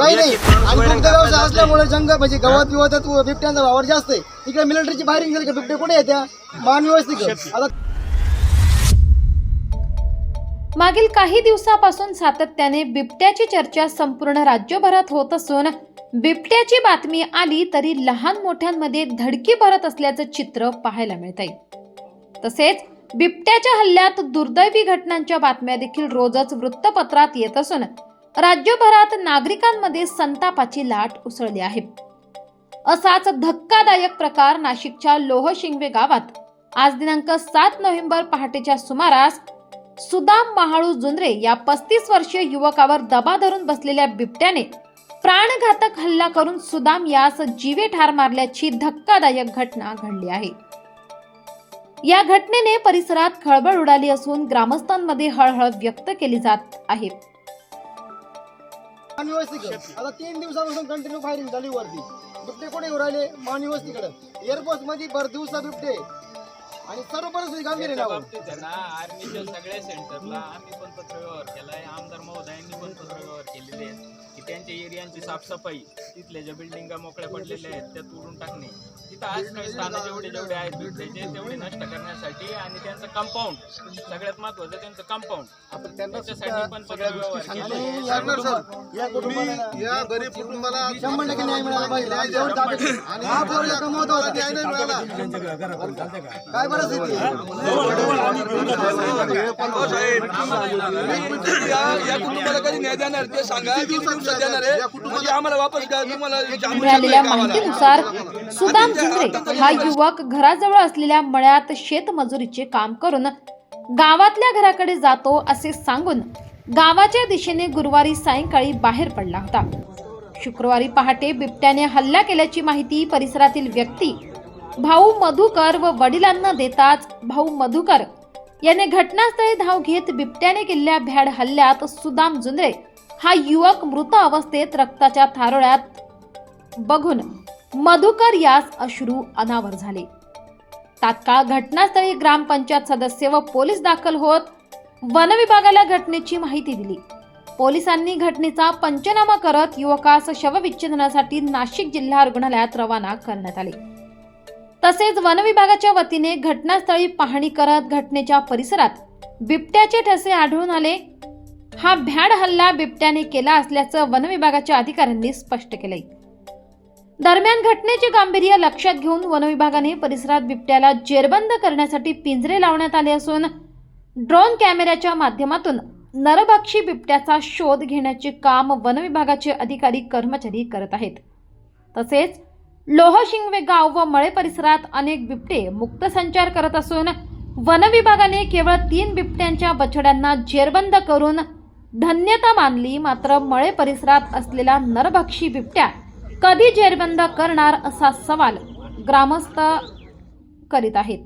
काही नाही. आणि दुग्ध व्यवसाय असल्यामुळे जंगल म्हणजे गवत बिवत बिबट्यांचा वावर जास्त आहे. तिकडे मिलिटरीची फायरिंग झाली का बिबटे कुठे येत्या? मान व्यवस्थित आता मागील काही दिवसापासून सातत्याने बिबट्याची चर्चा संपूर्ण राज्यभरात होत असून बिबट्याची बातमी आली तरी लहान मोठ्यांमध्ये धडकी भरत असल्याचं चित्र पाहायला मिळत आहे तसेच बिबट्याच्या हल्ल्यात दुर्दैवी घटनांच्या बातम्या देखील रोजच वृत्तपत्रात येत असून राज्यभरात नागरिकांमध्ये संतापाची लाट उसळली आहे. असाच धक्कादायक प्रकार नाशिकच्या लोहशिंगवे गावात आज दिनांक सात नोव्हेंबर पहाटेच्या सुमारास सुदाम महाळू जुंद्रे या पस्तीस वर्षीय युवकावर दबा धरून बसलेल्या बिबट्याने प्राणघातक हल्ला करून सुदाम यास जीवे ठार मारल्याची धक्कादायक घटना घडली आहे. या घटनेने परिसरात खळबळ उडाली असून ग्रामस्थांमध्ये हळहळ व्यक्त केली जात आहे. मान व्यवस्थित आता तीन दिवसापासून कंटिन्यू फायरिंग झाली वरती. बिबटे कोणी येऊ राहिले? मान व्यवस्थित एअरपोर्टमध्ये भर दिवसा बिबटे. आणि सर्व परिस्थिती गंभीर आहे बाबतीत आहे ना आर्मीच्या सगळ्या सेंटरला आम्ही पण पत्रव्यवहार केला. त्यांच्या एरियांची साफसफाई तिथल्या ज्या बिल्डिंगा मोकळ्या पडलेल्या आहेत त्या तोडून टाकणे. तिथं आज नाही स्थानं जेवढे जेवढे आहेत बिबट्याचे तेवढे नष्ट करण्यासाठी आणि त्यांचं कंपाऊंड सगळ्यात महत्वाचं त्यांचं कंपाऊंड आपण त्याच्यासाठी पण पत्रव्यवहार आणि केले या गरीब कुटुंबाला शंभर टक्के न्याय मिळाला पाहिजे. जेवढं ताब्यात आहे. आणि हा पोरगा कमवत होता. न्याय नाही मिळाला. काय परिस्थिती? या कुटुंबाला कधी न्याय देणार ते सांगा दिवसात देणार आहे आम्हाला वापस द्या तुम्हाला मिळालेल्या माहितीनुसार सुदाम जुंद्रे हा युवक घराजवळ असलेल्या मळ्यात शेतमजुरीचे काम करून गावातल्या घराकडे जातो असे सांगून गावाच्या दिशेने गुरुवारी सायंकाळी बाहेर पडला होता. शुक्रवारी पहाटे बिबट्याने हल्ला केल्याची माहिती परिसरातील व्यक्ती भाऊ मधुकर व वडिलांना देताच भाऊ मधुकर याने घटनास्थळी धाव घेत बिबट्याने केलेल्या भ्याड हल्ल्यात सुदाम जुंद्रे. हा युवक मृत अवस्थेत रक्ताच्या थारोळ्यात बघून मधुकर यास अश्रू अनावर झाले. तात्काळ घटनास्थळी ग्रामपंचायत सदस्य व पोलीस दाखल होत वन विभागाला घटनेची माहिती दिली. पोलिसांनी घटनेचा पंचनामा करत युवकास शवविच्छेदनासाठी नाशिक जिल्हा रुग्णालयात रवाना करण्यात आले. तसेच वनविभागाच्या वतीने घटनास्थळी पाहणी करत घटनेच्या परिसरात बिबट्याचे ठसे आढळून आले. हा भ्याड हल्ला बिबट्याने केला असल्याचं वनविभागाच्या अधिकाऱ्यांनी स्पष्ट केलंय. दरम्यान घटनेचे गांभीर्य लक्षात घेऊन वनविभागाने परिसरात बिबट्याला जेरबंद करण्यासाठी पिंजरे लावण्यात आले असून ड्रोन कॅमेऱ्याच्या माध्यमातून नरभक्षी बिबट्याचा शोध घेण्याचे काम वनविभागाचे अधिकारी कर्मचारी करत आहेत. तसेच लोहशिंगवे गाव व मळे परिसरात अनेक बिबटे मुक्त संचार करत असून वनविभागाने केवळ तीन बिबट्यांच्या बछड्यांना जेरबंद करून धन्यता मानली मात्र मळे परिसरात असलेला नरभक्षी बिबट्या कधी जेरबंद करणार असा सवाल ग्रामस्थ करीत आहेत.